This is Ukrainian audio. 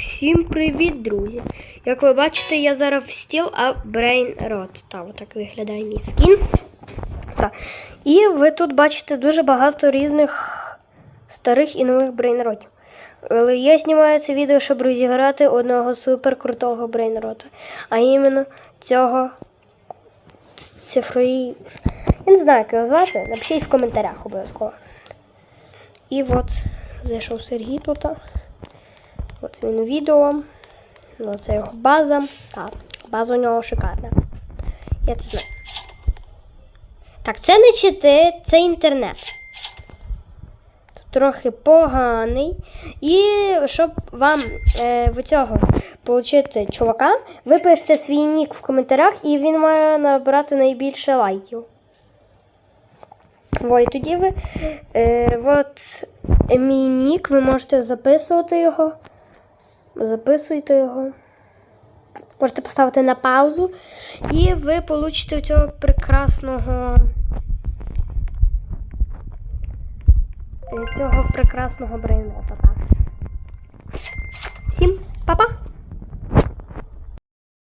Всім привіт, друзі! Як ви бачите, я зараз в стіл, а Brain Rot. Та, отак виглядає мій скін. Так. І ви тут бачите дуже багато різних старих і нових брейнротів. Але я знімаю це відео, щоб розіграти одного суперкрутого брейнрота. А іменно цього цифрові. Я не знаю, як його звати. Напишіть в коментарях обов'язково. І от зайшов Сергій тут. От він у відео. Ну, це його база. Так, база у нього шикарна. Я це знаю. Так, це не чити, це інтернет. Тут трохи поганий. І щоб вам е, в цього отримати чувака, ви пишете свій нік в коментарях, і він має набрати найбільше лайків. Ой, тоді ви е, от мій нік, ви можете записувати його. Записуйте його. Можете поставити на паузу. І ви получите цього прекрасного. Цього прекрасного брейнота. Так.